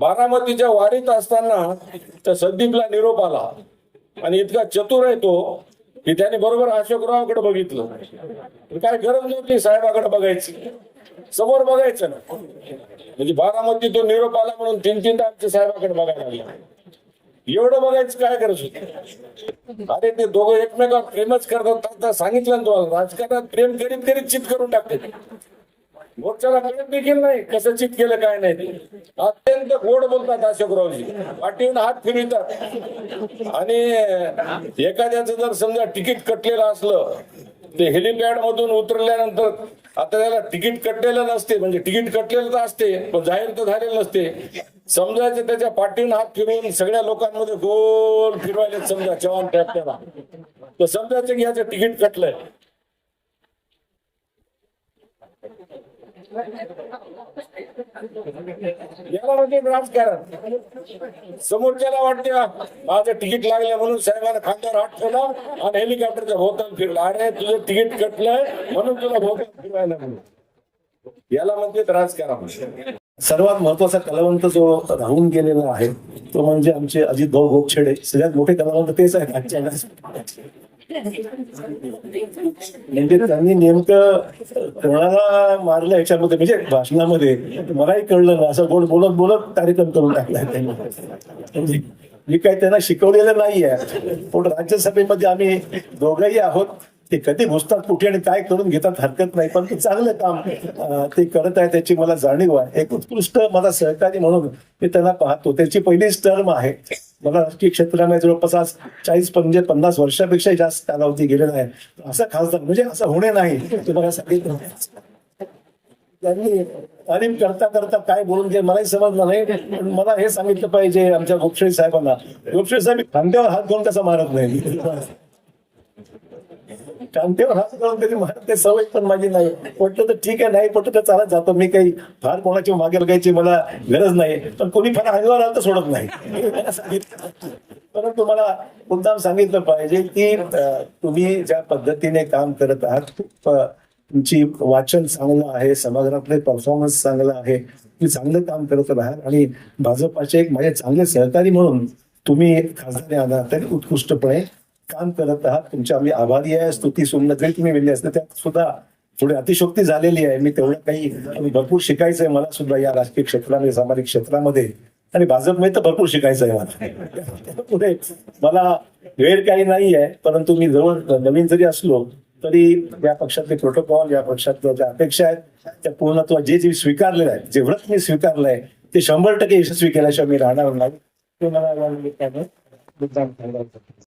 बारामतीच्या वारीत असताना त्या संदीपला निरोप आला. आणि इतका चतुर आहे तो की त्याने बरोबर अशोकरावाकडे बघितलं. काय गरज नव्हती साहेबाकडे बघायची. समोर बघायचं ना. म्हणजे बारामती तो निरोप आला म्हणून तीन तीनदा आमच्या साहेबाकडे बघायला लागला. एवढं बघायचं काय गरज होती? अरे ते दोघं एकमेकांवर प्रेमच करतात. सांगितलं ना तुम्हाला राजकारणात प्रेम करीत करीत चित करून टाकते मोर्चाला प्रेम देखील नाही. कसं चित केलं काय नाही. अत्यंत गोड बोलतात अशोकरावजी. पाठीवर हात फिरवितात. आणि एखाद्याचं जर समजा तिकीट कटलेलं असलं ते हेलिपॅड मधून उतरल्यानंतर आता त्याला तिकीट कटलेलं नसते. म्हणजे तिकीट कटलेलं तर असते पण जाहीर तर झालेलं नसते. समजायचं त्याच्या पाठीवर हात फिरवून सगळ्या लोकांमध्ये गोल फिरवायला समजा चव्हाण त्याला तर समजायचं की ह्याचं तिकीट कटलंय. याला म्हणजे राजकारण. समोरच्याला वाटते माझं तिकीट लागलं म्हणून साहेबांना खांद्यावर हात ठेवला आणि हेलिकॉप्टरच्या भोवताल फिरला. अरे तुझं तिकीट कटलंय म्हणून तुला भोवताल फिरवायला म्हणून याला म्हणते राजकारण. सर्वात महत्त्वाचा कलावंत जो राहून गेलेला आहे तो म्हणजे आमचे अजित भाऊ गोपछेडे. सगळ्यात मोठे कलावंत तेच आहेत म्हणजे त्यांनी नेमकं कोणाला मारलं याच्यामध्ये म्हणजे भाषणामध्ये? मलाही कळलं ना असं कोण बोलत बोलत कार्यक्रम करून टाकलाय त्यांनी. म्हणजे मी काही त्यांना शिकवलेलं नाहीये. पण राज्यसभेमध्ये आम्ही दोघंही आहोत. ते कधी घुसतात कुठे आणि काय करून घेतात हरकत नाही पण ते चांगलं काम ते करत आहे त्याची मला जाणीव आहे. एक उत्कृष्ट मला सहकारी म्हणून मी त्यांना पाहतो. त्याची पहिलीच टर्म आहे. मला राजकीय क्षेत्रामध्ये जवळपास आज चाळीस म्हणजे पन्नास वर्षापेक्षा जास्त कालावधी गेलेला आहे. असं खासदार म्हणजे असं होणे नाही. तुम्हाला सांगितलं त्यांनी आणि करता करता काय बोलून घे मलाही समजलं नाही. पण मला हे सांगितलं पाहिजे आमच्या गोपशेळी साहेबांना. गोपशेळी साहेब खांद्यावर हात घेऊन कसा मारत नाही? कांतेवर हात करून सवय पण माझी नाही. म्हटलं तर ठीक आहे नाही पटलं तर चालत जातो. मी काही फार कोणाची मागे लगायची मला गरज नाही. पण कोणी फार अंगावर आलं तर सोडत नाही. परंतु मला मुद्दाम सांगितलं पाहिजे की तुम्ही ज्या पद्धतीने काम करत आहात खूप तुमची वाचन चांगलं आहे सभागृहातले परफॉर्मन्स चांगला आहे. तुम्ही चांगलं काम करत राहाल आणि भाजपाचे एक माझे चांगले सहकारी म्हणून तुम्ही खासदार आला तरी उत्कृष्टपणे काम करत आहात. तुमच्या आम्ही आभारी आहे. स्तुती सुमन जरी तुम्ही मिळली असते त्यात सुद्धा थोडी अतिशोक्ती झालेली आहे. मी तेवढं काही भरपूर शिकायचं आहे मला सुद्धा या राजकीय क्षेत्रामध्ये सामाजिक क्षेत्रामध्ये आणि भाजपमध्ये तर भरपूर शिकायचं आहे मला. पुढे मला वेळ काही नाही आहे. परंतु मी जवळ नवीन जरी असलो तरी या पक्षातले प्रोटोकॉल या पक्षातल्या ज्या अपेक्षा आहेत त्या पूर्णत्व जे जे स्वीकारलेलं आहे जेवढं मी मी आहे ते शंभर टक्के यशस्वी केल्याशिवाय मी राहणार नाही. ते मला या निमित्ताने